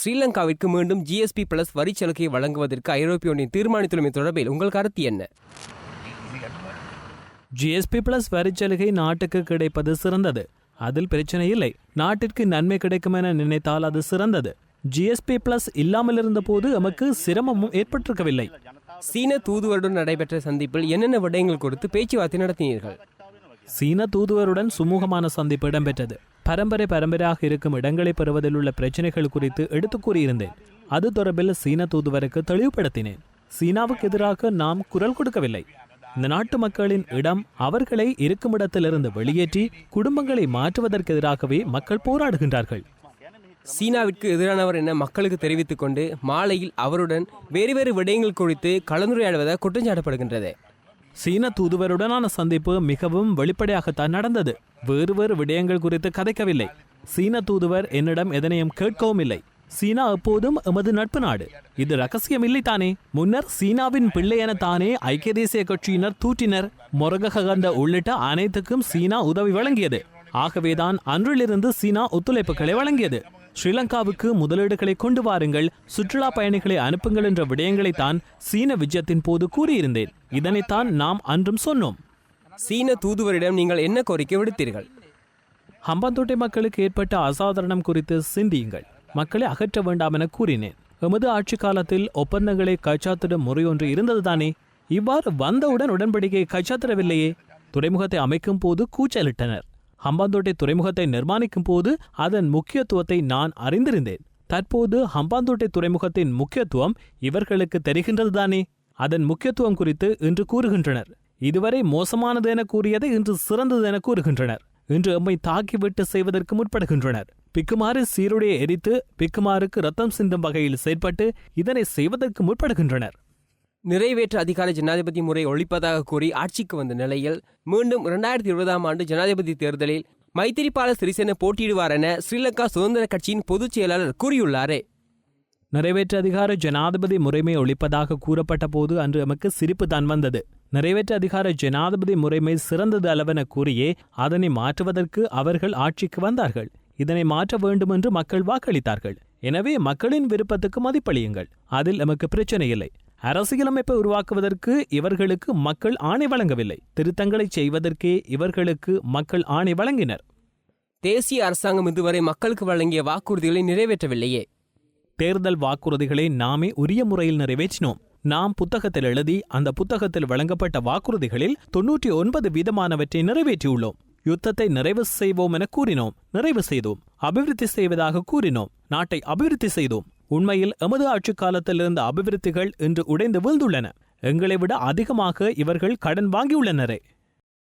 ஸ்ரீலங்காவிற்கு மீண்டும் GSP plus வரி சலுகை வழங்குவதற்கு ஐரோப்பிய ஒன்றியம் தீர்மானித்துள்ளமை தொடர்பில் உங்கள் கருத்து என்ன? ஜிஎஸ்பி பிளஸ் வரிச்சலுகை நாட்டுக்கு கிடைப்பது சிறந்தது. அதில் பிரச்சனை இல்லை. நாட்டிற்கு நன்மை கிடைக்கும் என நினைத்தால் அது சிறந்தது. ஜிஎஸ்பி பிளஸ் இல்லாமல் இருந்தபோது எமக்கு சிரமமும் ஏற்பட்டிருக்கவில்லை. சீன தூதுவருடன் நடைபெற்ற சந்திப்பில் என்னென்ன விடயங்கள் குறித்து பேச்சுவார்த்தை நடத்தினீர்கள்? சீன தூதுவருடன் சுமூகமான சந்திப்பு இடம்பெற்றது. பரம்பரை பரம்பரையாக இருக்கும் இடங்களை பெறுவதில் உள்ள பிரச்சனைகள் குறித்து எடுத்துக் கூறியிருந்தேன். அது தொடர்பில் சீன தூதுவருக்கு தெளிவுபடுத்தினேன். சீனாவுக்கு எதிராக நாம் குரல் கொடுக்கவில்லை. இந்த நாட்டு மக்களின் இடம் அவர்களை இருக்குமிடத்திலிருந்து வெளியேற்றி குடும்பங்களை மாற்றுவதற்கு எதிராகவே மக்கள் போராடுகின்றார்கள். சீனாவிற்கு எதிரானவர் என மக்களுக்கு தெரிவித்துக் கொண்டு மாலையில் அவருடன் வேறு வேறு விடயங்கள் குறித்து கலந்துரையாடுவதாக குற்றம் சாட்டப்படுகின்றது சீன தூதுவருடனான சந்திப்பு மிகவும் வெளிப்படையாகத்தான் நடந்தது. வேறு வேறு விடயங்கள் குறித்து கதைக்கவில்லை. சீன தூதுவர் என்னிடம் எதனையும் கேட்கவும் இல்லை. சீனா எப்போதும் எமது நட்பு நாடு. இது ரகசியம் இல்லை தானே? முன்னர் சீனாவின் பிள்ளை என தானே ஐக்கிய தேசிய கட்சியினர் தூற்றினர். மொரககந்த உள்ளிட்ட அனைத்துக்கும் சீனா உதவி வழங்கியது. ஆகவேதான் அன்றிலிருந்து சீனா ஒத்துழைப்புகளை வழங்கியது. ஸ்ரீலங்காவுக்கு முதலீடுகளை கொண்டு வாருங்கள் சுற்றுலா பயணிகளை அனுப்புங்கள் என்ற விடயங்களை தான் சீன விஜயத்தின் போது கூறியிருந்தேன். இதனைத்தான் நாம் அன்றும் சொன்னோம். சீன தூதுவரிடம் நீங்கள் என்ன கோரிக்கை விடுத்தீர்கள்? ஹம்பாந்தோட்டை மக்களுக்கு ஏற்பட்ட அசாதாரணம் குறித்து சிந்தியுங்கள். மக்களை அகற்ற வேண்டாம் என கூறினேன். எமது ஆட்சி காலத்தில் ஒப்பந்தங்களை கைச்சாத்திடும் முறையொன்று இருந்ததுதானே? இவ்வாறு வந்தவுடன் உடன்படிக்கையை கைச்சாத்திடவில்லையே. துறைமுகத்தை அமைக்கும் போது கூச்சலிட்டனர். ஹம்பாந்தோட்டை துறைமுகத்தை நிர்மாணிக்கும் போது அதன் முக்கியத்துவத்தை நான் அறிந்திருந்தேன். தற்போது ஹம்பாந்தோட்டை துறைமுகத்தின் முக்கியத்துவம் இவர்களுக்கு தெரிகின்றதுதானே அதன் முக்கியத்துவம் குறித்து இன்று கூறுகின்றனர். இதுவரை மோசமானது என கூறியதை இன்று சிறந்தது என கூறுகின்றனர். இன்று எம்மை தாக்கிவிட்டு செய்வதற்கு முற்படுகின்றனர். பிக்குமாறு சீருடைய எரித்து பிக்குமாருக்கு ரத்தம் சிந்தும் வகையில் செயற்பட்டு இதனை செய்வதற்கு முற்படுகின்றனர். நிறைவேற்று அதிகார ஜனாதிபதி முறை ஒழிப்பதாக கூறி ஆட்சிக்கு வந்த நிலையில் மீண்டும் இரண்டாயிரத்தி இருபதாம் ஆண்டு ஜனாதிபதி தேர்தலில் மைத்திரிபால சிறிசேன போட்டியிடுவார் என ஸ்ரீலங்கா சுதந்திர கட்சியின் பொதுச் செயலாளர் கூறியுள்ளாரே. நிறைவேற்று அதிகார ஜனாதிபதி முறைமை ஒழிப்பதாக கூறப்பட்ட போது அன்று எமக்கு சிரிப்பு தான் வந்தது. நிறைவேற்று அதிகார ஜனாதிபதி முறைமை சிறந்தது அளவென கூறியே அதனை மாற்றுவதற்கு அவர்கள் ஆட்சிக்கு வந்தார்கள். இதனை மாற்ற வேண்டும் என்று மக்கள் வாக்களித்தார்கள். எனவே மக்களின் விருப்பத்துக்கு மதிப்பளியுங்கள். அதில் எமக்கு பிரச்சனை இல்லை. அரசியலமைப்பை உருவாக்குவதற்கு இவர்களுக்கு மக்கள் ஆணை வழங்கவில்லை. திருத்தங்களை செய்வதற்கே இவர்களுக்கு மக்கள் ஆணை வழங்கினர். தேசிய அரசாங்கம் இதுவரை மக்களுக்கு வழங்கிய வாக்குறுதிகளை நிறைவேற்றவில்லையே. தேர்தல் வாக்குறுதிகளை நாமே உரிய முறையில் நிறைவேற்றினோம். நாம் புத்தகத்தில் எழுதி அந்த புத்தகத்தில் வழங்கப்பட்ட வாக்குறுதிகளில் தொன்னூற்றி ஒன்பது வீதமானவற்றை நிறைவேற்றியுள்ளோம். யுத்தத்தை நிறைவு செய்வோம் என கூறினோம். நிறைவு செய்தோம். அபிவிருத்தி செய்வதாக கூறினோம். நாட்டை அபிவிருத்தி செய்தோம். உண்மையில் எமது ஆட்சி காலத்தில் இருந்த அபிவிருத்திகள் இன்று உடைந்து வீழ்ந்துள்ளன. எங்களை விட அதிகமாக இவர்கள் கடன் வாங்கியுள்ளனரே.